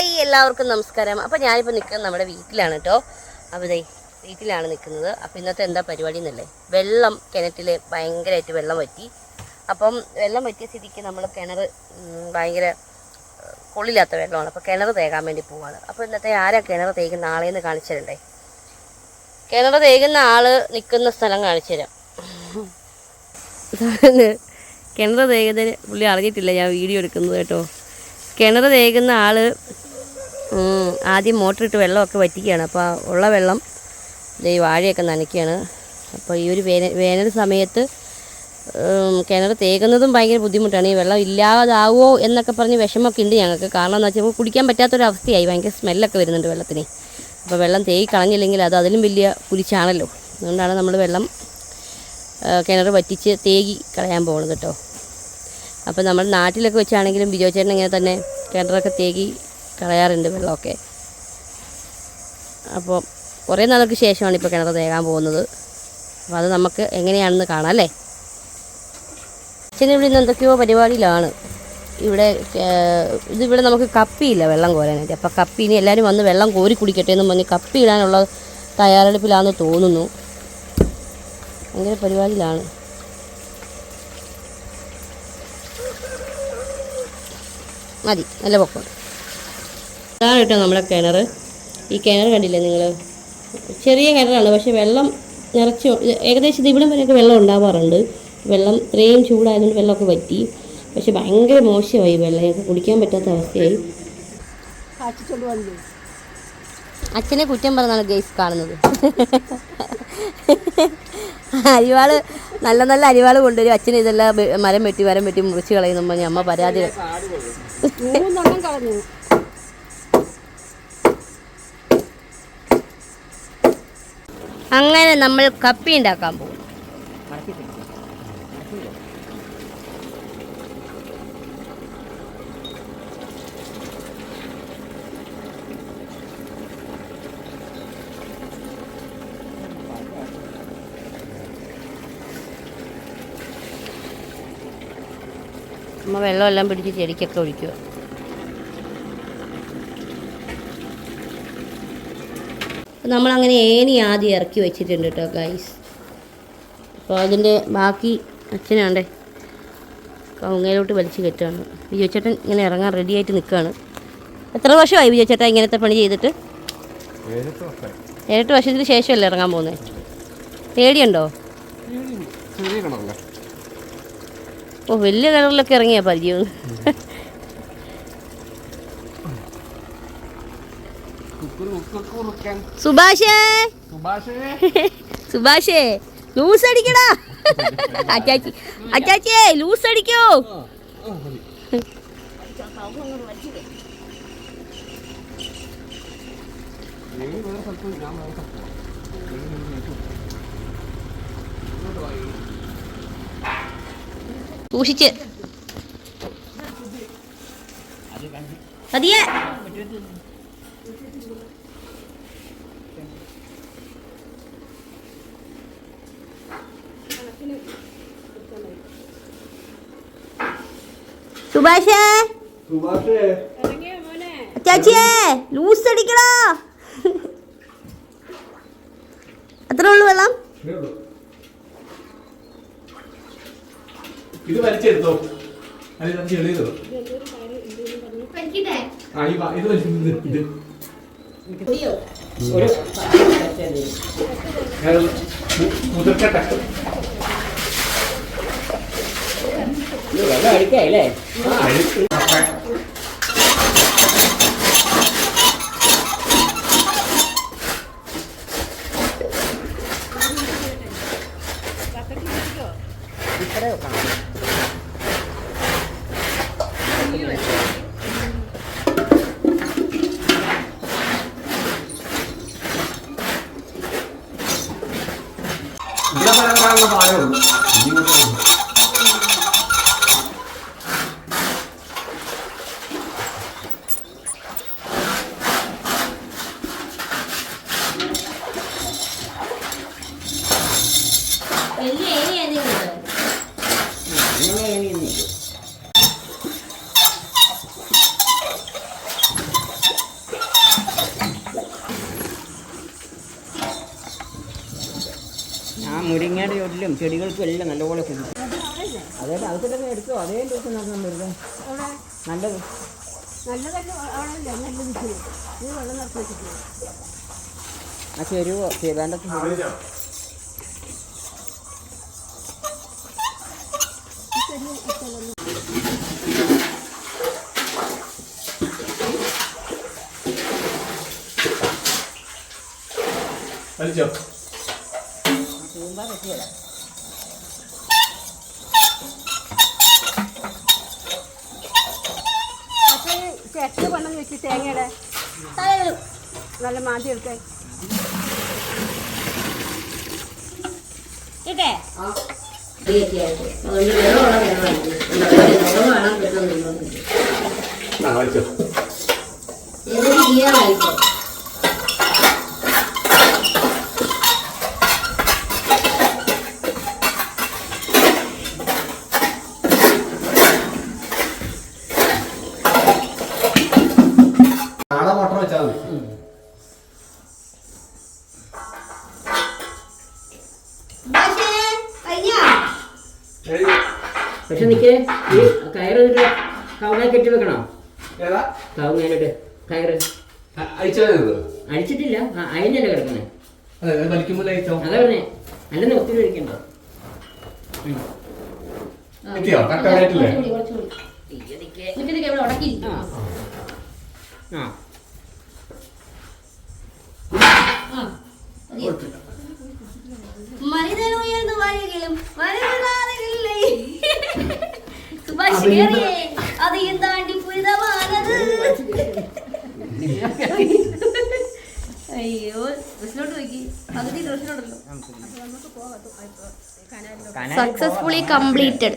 Hi എല്ലാവർക്കും നമസ്കാരം. അപ്പോൾ ഞാനിപ്പോൾ നിൽക്കുന്നത് നമ്മുടെ വീട്ടിലാണ് കേട്ടോ അപ്പോൾ ദേ വീട്ടിലാണ് നിൽക്കുന്നത് അപ്പോൾ ഇന്നത്തെ എന്താ പരിപാടി എന്നല്ലേ? വെള്ളം കിണറ്റിൽ ഭയങ്കരമായിട്ട് വെള്ളം പറ്റി അപ്പം വെള്ളം പറ്റിയ സ്ഥിതിക്ക് നമ്മൾ കിണർ ഭയങ്കര കൊള്ളില്ലാത്ത വെള്ളമാണ്. അപ്പോൾ കിണർ തേകാൻ വേണ്ടി പോവാണ്. അപ്പോൾ ഇന്നത്തെ ആരാ കിണർ തേക്കുന്ന ആളെന്ന് കാണിച്ചു തരണ്ടേ? കിണർ തേകുന്ന ആൾ നിൽക്കുന്ന സ്ഥലം കാണിച്ചു തരാം. കിണർ തേകുന്നതിന് പുള്ളി അറിഞ്ഞിട്ടില്ല ഞാൻ വീഡിയോ എടുക്കുന്നത് കേട്ടോ. കിണർ തേകുന്ന ആൾ ആദ്യം മോട്ടറിട്ട് വെള്ളമൊക്കെ വറ്റിക്കുകയാണ്. അപ്പോൾ ഉള്ള വെള്ളം ഈ വാഴയൊക്കെ നനയ്ക്കുകയാണ്. അപ്പോൾ ഈ ഒരു വേനൽ വേനൽ സമയത്ത് കിണർ തേകുന്നതും ഭയങ്കര ബുദ്ധിമുട്ടാണ്. ഈ വെള്ളം ഇല്ലാതാവോ എന്നൊക്കെ പറഞ്ഞ് വിഷമമൊക്കെ ഉണ്ട് ഞങ്ങൾക്ക്. കാരണം എന്ന് വെച്ചാൽ കുടിക്കാൻ പറ്റാത്തൊരവസ്ഥയായി. ഭയങ്കര സ്മെല്ലൊക്കെ വരുന്നുണ്ട് വെള്ളത്തിന്. അപ്പോൾ വെള്ളം തേകി കളഞ്ഞില്ലെങ്കിൽ അത് അതിലും വലിയ കുരിച്ചാണല്ലോ അതുകൊണ്ടാണ് നമ്മൾ വെള്ളം കിണർ വറ്റിച്ച് തേകി കളയാൻ പോകുന്നത് കേട്ടോ. അപ്പോൾ നമ്മൾ നാട്ടിലൊക്കെ വെച്ചാണെങ്കിലും ബിജോ ചേട്ടൻ ഇങ്ങനെ തന്നെ കിണറൊക്കെ തേകി കളയാറുണ്ട് വെള്ളമൊക്കെ. അപ്പോൾ കുറേ നാൾക്ക് ശേഷമാണ് ഇപ്പോൾ കിണർ തേകാൻ പോകുന്നത്. അപ്പോൾ അത് നമുക്ക് എങ്ങനെയാണെന്ന് കാണാം അല്ലേ? അച്ഛൻ ഇവിടെ ഇന്ന് എന്തൊക്കെയോ പരിപാടിയിലാണ്. ഇവിടെ ഇതിവിടെ നമുക്ക് കപ്പിയില്ല വെള്ളം കോരാനായിട്ട്. അപ്പോൾ കപ്പി ഇനി എല്ലാവരും വന്ന് വെള്ളം കോരി കുടിക്കട്ടെ എന്ന് പറഞ്ഞ് കപ്പി ഇടാനുള്ള തയ്യാറെടുപ്പിലാണെന്ന് തോന്നുന്നു. ഭയങ്കര പരിപാടിയിലാണ്. മതി നല്ല പൊക്കം ഇതാണ് കേട്ടോ നമ്മുടെ കിണർ. ഈ കിണർ കണ്ടില്ലേ നിങ്ങൾ ചെറിയ കിണറാണ് പക്ഷെ വെള്ളം നിറച്ച് ഏകദേശം ഇവിടെ വരെയൊക്കെ വെള്ളം ഉണ്ടാവാറുണ്ട്. വെള്ളം ഇത്രയും ചൂടായതുകൊണ്ട് വെള്ളമൊക്കെ പറ്റി പക്ഷെ ഭയങ്കര മോശമായി വെള്ളം. ഞങ്ങൾക്ക് കുടിക്കാൻ പറ്റാത്ത അവസ്ഥയായി. അച്ഛനെ കുറ്റം പറഞ്ഞാണ് ഗൈസ് കാണുന്നത്. അരിവാൾ നല്ല നല്ല അരിവാൾ കൊണ്ടുവരും. അച്ഛൻ ഇതെല്ലാം മരം വെട്ടി മരം വെട്ടി മുറിച്ച് കളയുന്നു. അമ്മ പരാതി അങ്ങനെ നമ്മൾ കപ്പി ഉണ്ടാക്കാൻ പോകും. നമ്മൾ വെള്ളമെല്ലാം പിടിച്ച് ചെടിക്കൊക്കെ ഒഴിക്കുക നമ്മളങ്ങനെ ഏണി ആദ്യം ഇറക്കി വെച്ചിട്ടുണ്ട് കേട്ടോ ഗൈസ് അപ്പോൾ അതിന്റെ ബാക്കി അച്ഛനാണ്ടേ. കവുങ്ങയിലോട്ട് വലിച്ചു കെട്ടുകയാണ്. വിജയച്ചേട്ടൻ ഇങ്ങനെ ഇറങ്ങാൻ റെഡിയായിട്ട് നിൽക്കുകയാണ് എത്ര വർഷമായി വിജയച്ചേട്ടൻ ഇങ്ങനത്തെ പണി ചെയ്തിട്ട്? ഏഴെട്ട് വർഷത്തിന് ശേഷമല്ലേ ഇറങ്ങാൻ പോകുന്നത് പേടിയുണ്ടോ? ഓ വലിയ കിണറിലൊക്കെ ഇറങ്ങിയാ പരിചയം. സുഭാഷേ. സുഭാഷേ. സുഭാഷേ ലൂസ് അടിക്കടാ. അച്ചാച്ചി അച്ചാച്ചിയേ ലൂസ് അടിക്കോ. സൂക്ഷിച്ച്. മതിയേ സുഭാഷേ? സുഭാഷേ. ഇറങ്ങിയ മോനെ? അച്ചാച്ചിയേ ലൂസ് അടിക്കടാ. എത്ര ഉള്ളു വെള്ളം. ഇതേ വലിച്ചെടുത്തോ. കുറച്ച് എളിയതോ ആ ഈ വ- ഇത് വലിച്ചെടുത്ത്. ഇത് ഞാനത് മുതിർക്കട്ടെ ആ, അഴുക്ക്. ഇവിടെ പറയാനുള്ള പാടേ ഉള്ളൂ ഇനി ഇങ്ങോട്ട് വന്നു. വലിയ ഏരിയ ചോട്ടിലും ചെടികൾക്കും എല്ലാം നല്ലപോലെ കുതിരും അതായത് അതൊക്കെ എടുത്തോ. അതേ ദിവസം നടന്നു വരുന്നത് നല്ലത്. ആ ചെരുവോ? തൂമ്പാ പറ്റിയല്ല പക്ഷേ ചെക്ക് പണം വെച്ച് തേങ്ങയുടെ? നല്ല മാതി എടുക്കാൻ ഇട്ടേ. ആ. വലിച്ചോ പക്ഷെ നിൽക്കേ ഈ കയറ് എന്നിട്ട് കവുങ്ങ കെട്ടി വെക്കണോ? ഏതാ? കവുങ്ങാനിട്ട് കയറ്. അടിച്ചിട്ടില്ല ആ, അതിനല്ലേ കിടക്കണേ? അതെ പറഞ്ഞേ. അല്ലെന്ന് ഒത്തിരി കഴിക്കണ്ടോ ആ. അയ്യോ സക്സസ്ഫുള്ളി കംപ്ലീറ്റഡ്